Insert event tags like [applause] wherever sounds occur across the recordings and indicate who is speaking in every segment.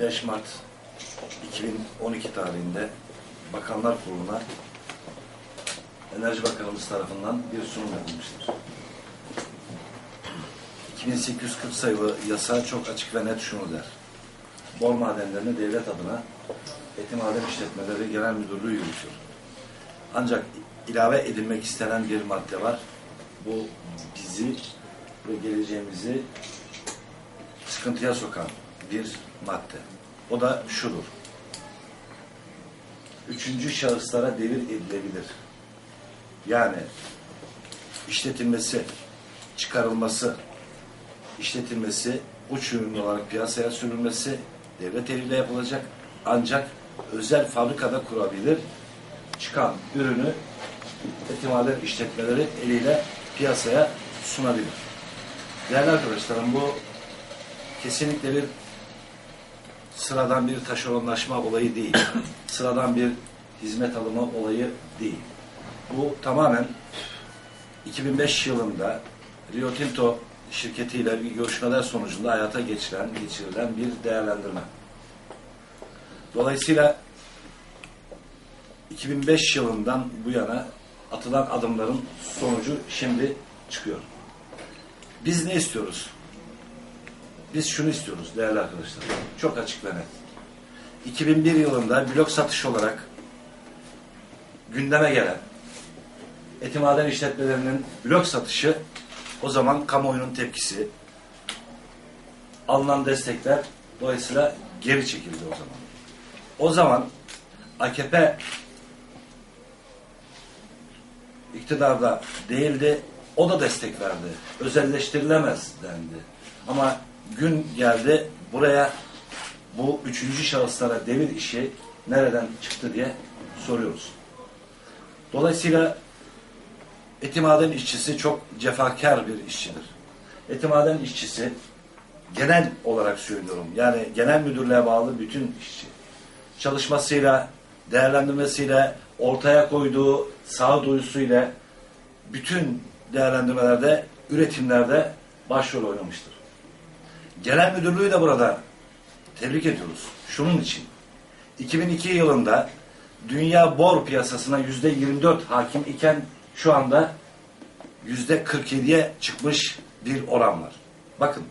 Speaker 1: 5 Mart 2012 tarihinde Bakanlar Kurulu'na Enerji Bakanımız tarafından bir sunum yapılmıştır. 2840 sayılı yasa çok açık ve net şunu der. Bor madenlerini devlet adına Eti Maden İşletmeleri Genel Müdürlüğü yürütür. Ancak ilave edilmek istenen bir madde var. Bu bizi ve geleceğimizi sıkıntıya sokan bir madde. O da şudur. Üçüncü şahıslara devir edilebilir. Yani işletilmesi, çıkarılması, işletilmesi, uç ürün olarak piyasaya sürülmesi devlet eliyle yapılacak. Ancak özel fabrikada kurabilir, çıkan ürünü etimaden işletmeleri eliyle piyasaya sunabilir. Değerli arkadaşlarım bu kesinlikle bir sıradan bir taşeronlaşma olayı değil. [coughs] sıradan bir hizmet alımı olayı değil. Bu tamamen 2005 yılında Rio Tinto şirketiyle bir görüşmeler sonucunda hayata geçiren, geçirilen bir değerlendirme. Dolayısıyla 2005 yılından bu yana atılan adımların sonucu şimdi çıkıyor. Biz ne istiyoruz? Biz şunu istiyoruz değerli arkadaşlar. Çok açık ve net. 2001 yılında blok satış olarak gündeme gelen etimaden işletmelerinin blok satışı o zaman kamuoyunun tepkisi alınan destekler dolayısıyla geri çekildi o zaman. O zaman AKP iktidarda değildi. O da destek verdi. Özelleştirilemez dendi. Ama gün geldi buraya bu üçüncü şahıslara devir işi nereden çıktı diye soruyoruz. Dolayısıyla etimaden işçisi çok cefakar bir işçidir. Etimaden işçisi genel olarak söylüyorum. Yani genel müdürlüğe bağlı bütün işçi. Çalışmasıyla, değerlendirmesiyle, ortaya koyduğu sağduyusuyla bütün değerlendirmelerde, üretimlerde başrol oynamıştır. Genel müdürlüğü de burada tebrik ediyoruz. Şunun için 2002 yılında dünya bor piyasasına yüzde 24 hakim iken şu anda yüzde 47'ye çıkmış bir oran var. Bakın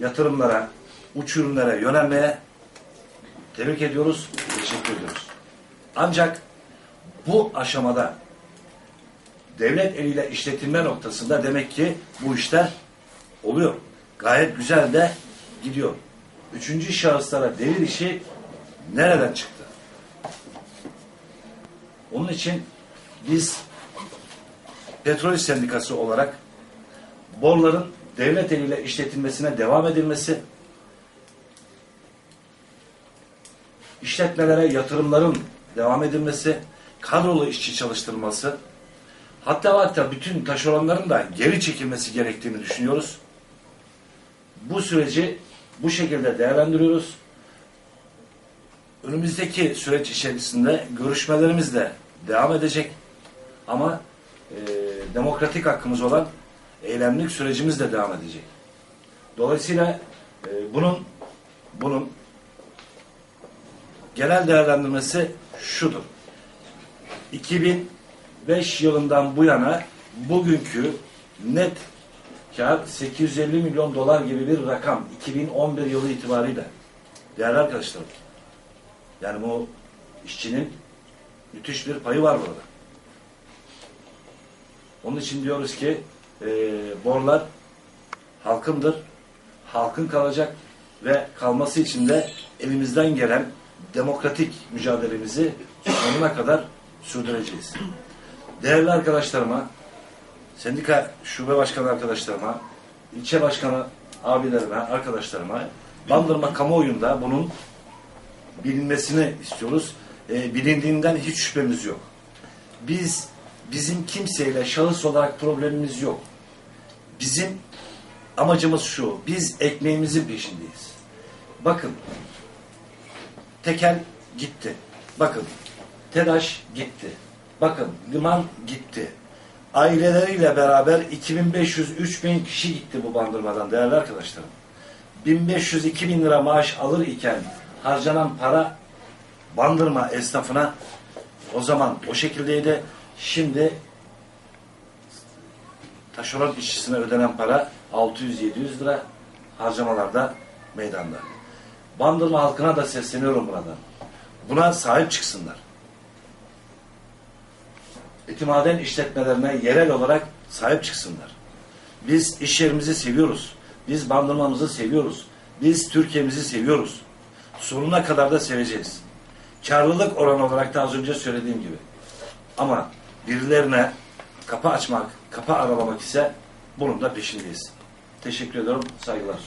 Speaker 1: yatırımlara, uç ürünlere yönelmeye tebrik ediyoruz, teşekkür ediyoruz. Ancak bu aşamada devlet eliyle işletilme noktasında demek ki bu işler oluyor. Gayet güzel de gidiyor. Üçüncü şahıslara devir işi nereden çıktı? Onun için biz Petrol Sendikası olarak borların devlet eliyle işletilmesine devam edilmesi, işletmelere yatırımların devam edilmesi, kadrolu işçi çalıştırılması, hatta hatta bütün taşeronların da geri çekilmesi gerektiğini düşünüyoruz. Bu süreci bu şekilde değerlendiriyoruz. Önümüzdeki süreç içerisinde görüşmelerimiz de devam edecek. Ama e, demokratik hakkımız olan eylemlik sürecimiz de devam edecek. Dolayısıyla e, bunun bunun genel değerlendirmesi şudur. 2005 yılından bu yana bugünkü net kar 850 milyon dolar gibi bir rakam 2011 yılı itibariyle. Değerli arkadaşlarım. Yani bu işçinin müthiş bir payı var burada. Onun için diyoruz ki e, borlar halkındır. Halkın kalacak ve kalması için de elimizden gelen demokratik mücadelemizi sonuna kadar sürdüreceğiz. Değerli arkadaşlarıma, sendika şube başkanı arkadaşlarıma, ilçe başkanı abilerime, arkadaşlarıma, Bandırma kamuoyunda bunun bilinmesini istiyoruz. E, bilindiğinden hiç şüphemiz yok. Biz, bizim kimseyle şahıs olarak problemimiz yok. Bizim amacımız şu, biz ekmeğimizin peşindeyiz. Bakın, tekel gitti. Bakın, TEDAŞ gitti. Bakın, liman gitti. Aileleriyle beraber 2500-3000 kişi gitti bu bandırmadan değerli arkadaşlarım. 1500-2000 lira maaş alır iken harcanan para bandırma esnafına o zaman o şekildeydi. Şimdi taşeron işçisine ödenen para 600-700 lira harcamalarda meydanda. Bandırma halkına da sesleniyorum buradan. Buna sahip çıksınlar. İtimaden işletmelerine yerel olarak sahip çıksınlar. Biz iş yerimizi seviyoruz. Biz bandırmamızı seviyoruz. Biz Türkiye'mizi seviyoruz. Sonuna kadar da seveceğiz. Karlılık oranı olarak da az önce söylediğim gibi. Ama birilerine kapı açmak, kapı aralamak ise bunun da peşindeyiz. Teşekkür ediyorum. Saygılar.